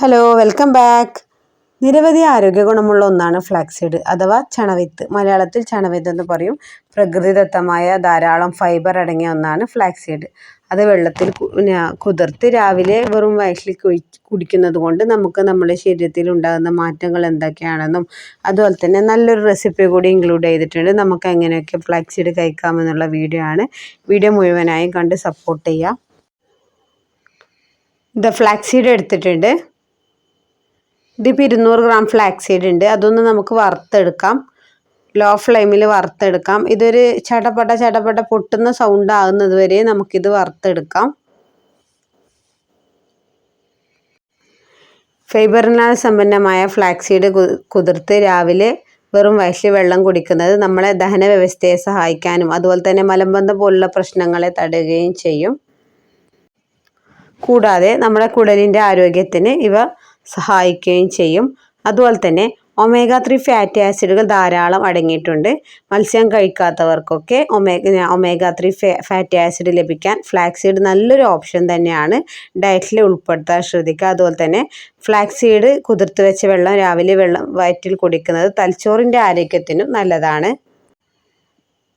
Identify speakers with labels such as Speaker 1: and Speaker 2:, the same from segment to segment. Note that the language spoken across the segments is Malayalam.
Speaker 1: ഹലോ വെൽക്കം ബാക്ക് നിരവധി ആരോഗ്യ ഗുണമുള്ള ഒന്നാണ് ഫ്ലാക്സിഡ് അഥവാ ചണവിത്ത്. മലയാളത്തിൽ ചണവിത്ത് എന്ന് പറയും. പ്രകൃതിദത്തമായ ധാരാളം ഫൈബർ അടങ്ങിയ ഒന്നാണ് ഫ്ലാക്സീഡ്. അത് വെള്ളത്തിൽ കുതിർത്ത് രാവിലെ വെറും വയറ്റിൽ കുടിക്കുന്നത് കൊണ്ട് നമുക്ക് നമ്മുടെ ശരീരത്തിൽ ഉണ്ടാകുന്ന മാറ്റങ്ങൾ എന്തൊക്കെയാണെന്നും അതുപോലെ തന്നെ നല്ലൊരു റെസിപ്പി കൂടി ഇൻക്ലൂഡ് ചെയ്തിട്ടുണ്ട്. നമുക്ക് എങ്ങനെയൊക്കെ ഫ്ലാക്സീഡ് കഴിക്കാമെന്നുള്ള വീഡിയോ ആണ്. വീഡിയോ മുഴുവനായും കണ്ട് സപ്പോർട്ട് ചെയ്യാം. ഇത് ഫ്ലാക്സീഡ് എടുത്തിട്ടുണ്ട്. ഇതിപ്പോൾ ഇരുന്നൂറ് ഗ്രാം ഫ്ലാക്സ് സീഡ് ഉണ്ട്. അതൊന്ന് നമുക്ക് വറുത്തെടുക്കാം. ലോ ഫ്ലെയിമിൽ വറുത്തെടുക്കാം. ഇതൊരു ചടപട ചടപട പൊട്ടുന്ന സൗണ്ട് ആകുന്നത് വരെ നമുക്കിത് വറുത്തെടുക്കാം. ഫൈബറിനാൽ സമ്പന്നമായ ഫ്ലാക്സീഡ് കുതിർത്ത് രാവിലെ വെറും വയറ്റിൽ വെള്ളം കുടിക്കുന്നത് നമ്മളെ ദഹന വ്യവസ്ഥയെ സഹായിക്കാനും അതുപോലെ തന്നെ മലബന്ധം പോലുള്ള പ്രശ്നങ്ങളെ തടയുകയും ചെയ്യും. കൂടാതെ നമ്മുടെ കുടലിന്റെ ആരോഗ്യത്തിന് ഇവ സഹായിക്കുകയും ചെയ്യും. അതുപോലെ തന്നെ ഒമേഗ ത്രീ ഫാറ്റി ആസിഡുകൾ ധാരാളം അടങ്ങിയിട്ടുണ്ട്. മത്സ്യം കഴിക്കാത്തവർക്കൊക്കെ omega omega three fatty acid ലഭിക്കാൻ ഫ്ലാക്സീഡ് നല്ലൊരു ഓപ്ഷൻ തന്നെയാണ്. ഡയറ്റിൽ ഉൾപ്പെടുത്താൻ ശ്രദ്ധിക്കുക. അതുപോലെ തന്നെ ഫ്ലാക്സീഡ് കുതിർത്ത് വെച്ച വെള്ളം രാവിലെ വെള്ളം വയറ്റിൽ കുടിക്കുന്നത് തലച്ചോറിന്റെ ആരോഗ്യത്തിനും നല്ലതാണ്.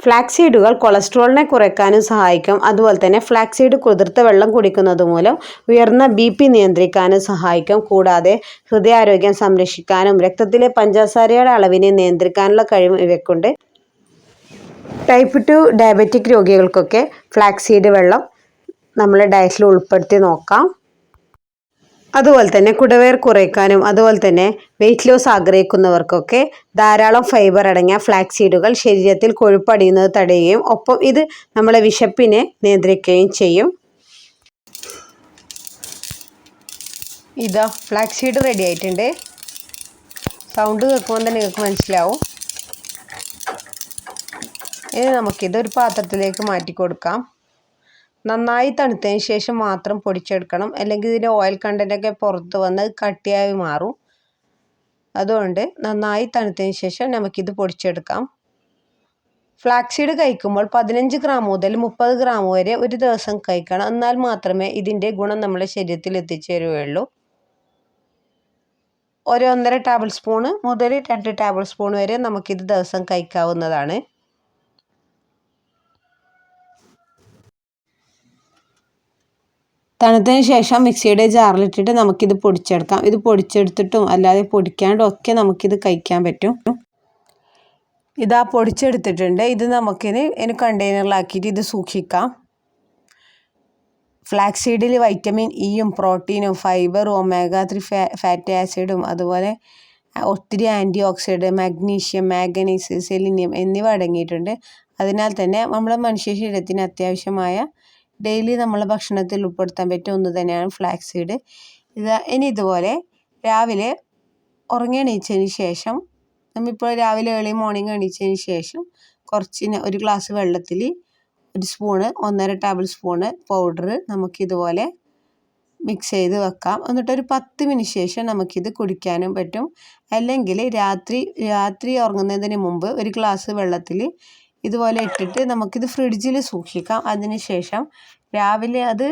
Speaker 1: ഫ്ലാക്സീഡുകൾ കൊളസ്ട്രോളിനെ കുറയ്ക്കാനും സഹായിക്കും. അതുപോലെ തന്നെ ഫ്ലാക്സീഡ് കുതിർത്ത വെള്ളം കുടിക്കുന്നത് മൂലം ഉയർന്ന ബി പി നിയന്ത്രിക്കാനും സഹായിക്കും. കൂടാതെ ഹൃദയാരോഗ്യം സംരക്ഷിക്കാനും രക്തത്തിലെ പഞ്ചസാരയുടെ അളവിനെ നിയന്ത്രിക്കാനുള്ള കഴിവ് ഇവയ്ക്കുണ്ട്. ടൈപ്പ് ടു ഡയബറ്റിക് രോഗികൾക്കൊക്കെ ഫ്ലാക്സീഡ് വെള്ളം നമ്മൾ ഡയറ്റിൽ ഉൾപ്പെടുത്തി നോക്കാം. അതുപോലെ തന്നെ കുടവേർ കുറയ്ക്കാനും അതുപോലെ തന്നെ വെയിറ്റ് ലോസ് ആഗ്രഹിക്കുന്നവർക്കൊക്കെ ധാരാളം ഫൈബർ അടങ്ങിയ ഫ്ലാക്സ് സീഡുകൾ ശരീരത്തിൽ കൊഴുപ്പടിയുന്നത് തടയുകയും ഒപ്പം ഇത് നമ്മളെ വിശപ്പിനെ നിയന്ത്രിക്കുകയും ചെയ്യും. ഇതാ ഫ്ലാക്സ് സീഡ് റെഡി ആയിട്ടുണ്ട്. സൗണ്ട് കേൾക്കുമ്പോൾ തന്നെ നിങ്ങൾക്ക് മനസ്സിലാവും. ഇനി നമുക്കിതൊരു പാത്രത്തിലേക്ക് മാറ്റി കൊടുക്കാം നന്നായി തണുത്തതിന് ശേഷം മാത്രം പൊടിച്ചെടുക്കണം. അല്ലെങ്കിൽ ഇതിന്റെ ഓയിൽ കണ്ടന്റൊക്കെ പുറത്ത് വന്ന് കട്ടിയായി മാറും. അതുകൊണ്ട് നന്നായി തണുത്തതിന് ശേഷം നമുക്കിത് പൊടിച്ചെടുക്കാം. ഫ്ലാക്സീഡ് കഴിക്കുമ്പോൾ പതിനഞ്ച് ഗ്രാം മുതൽ മുപ്പത് ഗ്രാം വരെ ഒരു ദിവസം കഴിക്കണം. എന്നാൽ മാത്രമേ ഇതിന്റെ ഗുണം നമ്മുടെ ശരീരത്തിൽ എത്തിച്ചേരുകയുള്ളൂ ഒരു ഒന്നര ടേബിൾ സ്പൂണ് മുതൽ രണ്ട് ടേബിൾ സ്പൂൺ വരെ നമുക്കിത് ദിവസം കഴിക്കാവുന്നതാണ്. തണുത്തതിന് ശേഷം മിക്സിയുടെ ജാറിലിട്ടിട്ട് നമുക്കിത് പൊടിച്ചെടുക്കാം. ഇത് പൊടിച്ചെടുത്തിട്ടും അല്ലാതെ പൊടിക്കാണ്ടും ഒക്കെ നമുക്കിത് കഴിക്കാൻ പറ്റും. ഇതാ പൊടിച്ചെടുത്തിട്ടുണ്ട്. ഇത് നമുക്കിത് ഇനി കണ്ടെയ്നറിലാക്കിയിട്ട് ഇത് സൂക്ഷിക്കാം. ഫ്ലാക്സ് സീഡിൽ വൈറ്റമിൻ ഇയും പ്രോട്ടീനും ഫൈബറും ഒമേഗ ത്രീ ഫാറ്റി ആസിഡും അതുപോലെ ഒത്തിരി antioxidant magnesium manganese selenium എന്നിവ അടങ്ങിയിട്ടുണ്ട്. അതിനാൽ തന്നെ നമ്മുടെ മനുഷ്യ ശരീരത്തിന് അത്യാവശ്യമായ ഡെയിലി നമ്മൾ ഭക്ഷണത്തിൽ ഉൾപ്പെടുത്താൻ പറ്റിയ ഒന്ന് തന്നെയാണ് ഫ്ലാക്സ് സീഡ് ഇത് ഇനി ഇതുപോലെ രാവിലെ ഉറങ്ങി എണീച്ചതിന് ശേഷം നമ്മളിപ്പോൾ രാവിലെ ഏർലി മോർണിംഗ് എണീച്ചതിന് ശേഷം കുറച്ച് ഒരു ഗ്ലാസ് വെള്ളത്തിൽ ഒരു സ്പൂണ് ഒന്നര ടേബിൾ സ്പൂണ് പൗഡർ നമുക്കിതുപോലെ മിക്സ് ചെയ്ത് വെക്കാം. എന്നിട്ട് ഒരു പത്ത് മിനിറ്റ് ശേഷം നമുക്കിത് കുടിക്കാനും പറ്റും. അല്ലെങ്കിൽ രാത്രി രാത്രി ഉറങ്ങുന്നതിന് മുമ്പ് ഒരു ഗ്ലാസ് വെള്ളത്തിൽ ഇതുപോലെ ഇട്ടിട്ട് നമുക്കിത് ഫ്രിഡ്ജിൽ സൂക്ഷിക്കാം. അതിനുശേഷം രാവിലെ അത്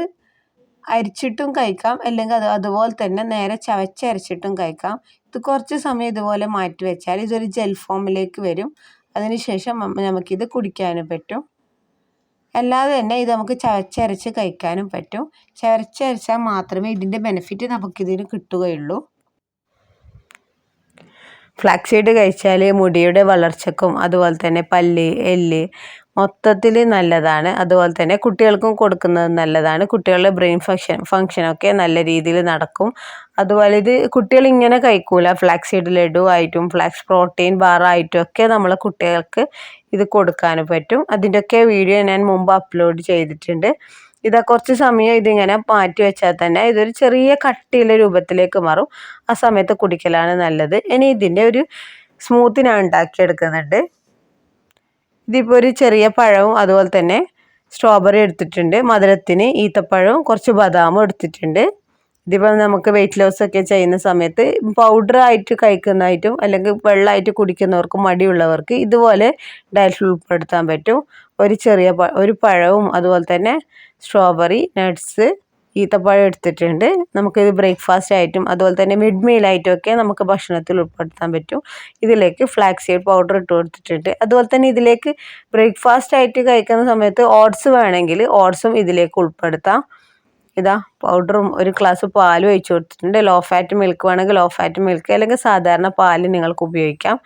Speaker 1: അരിച്ചിട്ടും കഴിക്കാം. അല്ലെങ്കിൽ അത് അതുപോലെ തന്നെ നേരെ ചവച്ചരച്ചിട്ടും കഴിക്കാം. ഇത് കുറച്ച് സമയം ഇതുപോലെ മാറ്റി വെച്ചാൽ ഇതൊരു ജെൽ ഫോമിലേക്ക് വരും. അതിനുശേഷം നമുക്കിത് കുടിക്കാനും പറ്റും. അല്ലാതെ തന്നെ ഇത് നമുക്ക് ചവച്ചരച്ച് കഴിക്കാനും പറ്റും. ചവച്ചരച്ചാൽ മാത്രമേ ഇതിന്റെ ബെനിഫിറ്റ് നമുക്കിതിന് കിട്ടുകയുള്ളൂ. ഫ്ലാക്സീഡ് കഴിച്ചാൽ മുടിയുടെ വളർച്ചക്കും അതുപോലെ തന്നെ പല്ല് എല്ല് മൊത്തത്തിൽ നല്ലതാണ്. അതുപോലെ തന്നെ കുട്ടികൾക്കും കൊടുക്കുന്നത് നല്ലതാണ്. കുട്ടികളുടെ ബ്രെയിൻ ഫങ്ഷൻ ഫങ്ഷനൊക്കെ നല്ല രീതിയിൽ നടക്കും. അതുപോലെ ഇത് കുട്ടികൾ ഇങ്ങനെ കഴിക്കൂല ഫ്ലാക്സീഡ് ലഡു ആയിട്ടും ഫ്ലാക്സ് പ്രോട്ടീൻ ബാറായിട്ടും ഒക്കെ നമ്മൾ കുട്ടികൾക്ക് ഇത് കൊടുക്കാനും പറ്റും. അതിന്റെയൊക്കെ വീഡിയോ ഞാൻ മുമ്പ് അപ്ലോഡ് ചെയ്തിട്ടുണ്ട്. ഇതാ കുറച്ച് സമയം ഇതിങ്ങനെ മാറ്റി വെച്ചാൽ തന്നെ ഇതൊരു ചെറിയ കട്ടിയുള്ള രൂപത്തിലേക്ക് മാറും. ആ സമയത്ത് കുടിക്കലാണ് നല്ലത്. ഇനി ഇതിന്റെ ഒരു സ്മൂത്തിനാണ് ഉണ്ടാക്കിയെടുക്കുന്നുണ്ട്. ഇതിപ്പോൾ ഒരു ചെറിയ പഴവും അതുപോലെ തന്നെ സ്ട്രോബെറി എടുത്തിട്ടുണ്ട്. മധുരത്തിന് ഈത്തപ്പഴവും കുറച്ച് ബദാമും എടുത്തിട്ടുണ്ട്. ഇതിപ്പോൾ നമുക്ക് വെയിറ്റ് ലോസ് ഒക്കെ ചെയ്യുന്ന സമയത്ത് പൗഡർ ആയിട്ട് കഴിക്കുന്നതായിട്ടും അല്ലെങ്കിൽ വെള്ളമായിട്ട് കുടിക്കുന്നവർക്ക് മടിയുള്ളവർക്ക് ഇതുപോലെ ഡയറ്റിൽ ഉൾപ്പെടുത്താൻ പറ്റും. ഒരു ചെറിയ ഒരു പഴവും അതുപോലെ തന്നെ സ്ട്രോബെറി നട്ട്സ് ഈത്തപ്പഴം എടുത്തിട്ടുണ്ട്. നമുക്കിത് ബ്രേക്ക്ഫാസ്റ്റ് ആയിട്ടും അതുപോലെ തന്നെ മിഡ് മീലായിട്ടും ഒക്കെ നമുക്ക് ഭക്ഷണത്തിൽ ഉൾപ്പെടുത്താൻ പറ്റും. ഇതിലേക്ക് ഫ്ലാക്സ് സീഡ് പൗഡർ ഇട്ട് കൊടുത്തിട്ടുണ്ട്. അതുപോലെ തന്നെ ഇതിലേക്ക് ബ്രേക്ക്ഫാസ്റ്റ് ആയിട്ട് കഴിക്കുന്ന സമയത്ത് ഓട്സ് വേണമെങ്കിൽ ഓട്സും ഇതിലേക്ക് ഉൾപ്പെടുത്താം. ഇതാ പൗഡറും ഒരു ഗ്ലാസ് പാലും ഒഴിച്ച് കൊടുത്തിട്ടുണ്ട്. ലോ ഫാറ്റ് മിൽക്ക് വേണമെങ്കിൽ ലോ ഫാറ്റ് മിൽക്ക് അല്ലെങ്കിൽ സാധാരണ പാൽ നിങ്ങൾക്ക് ഉപയോഗിക്കാം.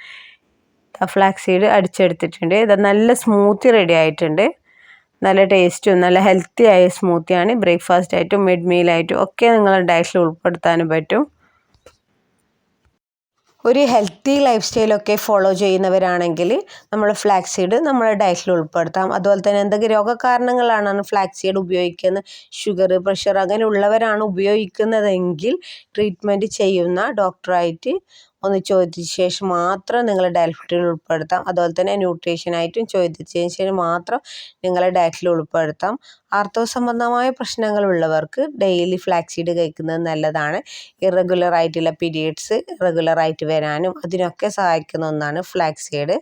Speaker 1: ഫ്ലാക്സ് സീഡ് അടിച്ചെടുത്തിട്ടുണ്ട്. ഇത് നല്ല സ്മൂത്തി റെഡി ആയിട്ടുണ്ട്. നല്ല ടേസ്റ്റും നല്ല ഹെൽത്തി ആയ സ്മൂത്തിയാണ് ബ്രേക്ക്ഫാസ്റ്റ് ആയിട്ടും മിഡ് മീലായിട്ടും ഒക്കെ നിങ്ങളുടെ ഡയറ്റിൽ ഉൾപ്പെടുത്താനും പറ്റും. ഒരു ഹെൽത്തി ലൈഫ് സ്റ്റൈലൊക്കെ ഫോളോ ചെയ്യുന്നവരാണെങ്കിൽ നമ്മൾ ഫ്ലാക്സ് സീഡ് നമ്മുടെ ഡയറ്റിൽ ഉൾപ്പെടുത്താം. അതുപോലെ തന്നെ എന്തൊക്കെ രോഗകാരണങ്ങളാണ് ഫ്ലാക്സ് സീഡ് ഉപയോഗിക്കുന്നത്? ഷുഗർ പ്രഷർ അങ്ങനെ ഉള്ളവരാണ് ഉപയോഗിക്കുന്നതെങ്കിൽ ട്രീറ്റ്മെന്റ് ചെയ്യുന്ന ഡോക്ടറായിട്ട് ഒന്ന് ചോദിച്ച ശേഷം മാത്രം നിങ്ങൾ ഡയറ്റിൽ ഉൾപ്പെടുത്താം. അതുപോലെ തന്നെ ന്യൂട്രീഷനായിട്ടും ചോദിച്ചതിന് ശേഷം മാത്രം നിങ്ങൾ ഡയറ്റിൽ ഉൾപ്പെടുത്താം. ആർത്തവ സംബന്ധമായ പ്രശ്നങ്ങളുള്ളവർക്ക് ഡെയിലി ഫ്ലാക്സീഡ് കഴിക്കുന്നത് നല്ലതാണ്. ഇറഗുലർ ആയിട്ടുള്ള പീരിയഡ്സ് റെഗുലറായിട്ട് വരാനും അതിനൊക്കെ സഹായിക്കുന്ന ഒന്നാണ് ഫ്ലാക്സീഡ്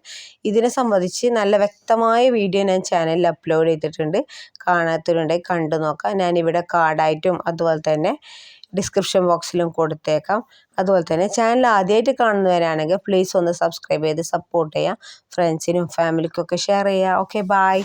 Speaker 1: ഇതിനെ സംബന്ധിച്ച് നല്ല വ്യക്തമായ വീഡിയോ ഞാൻ ചാനലിൽ അപ്ലോഡ് ചെയ്തിട്ടുണ്ട്. കാണാത്തവരുണ്ടെങ്കിൽ കണ്ടു നോക്കാം. ഞാനിവിടെ കാർഡായിട്ടും അതുപോലെ തന്നെ ഡിസ്ക്രിപ്ഷൻ ബോക്സിലും കൊടുത്തേക്കാം. അതുപോലെ തന്നെ ചാനൽ ആദ്യമായിട്ട് കാണുന്നവരാണെങ്കിൽ പ്ലീസ് ഒന്ന് സബ്സ്ക്രൈബ് ചെയ്ത് സപ്പോർട്ട് ചെയ്യുക. ഫ്രണ്ട്സിനും ഫാമിലിക്കൊക്കെ ഷെയർ ചെയ്യുക. Okay bye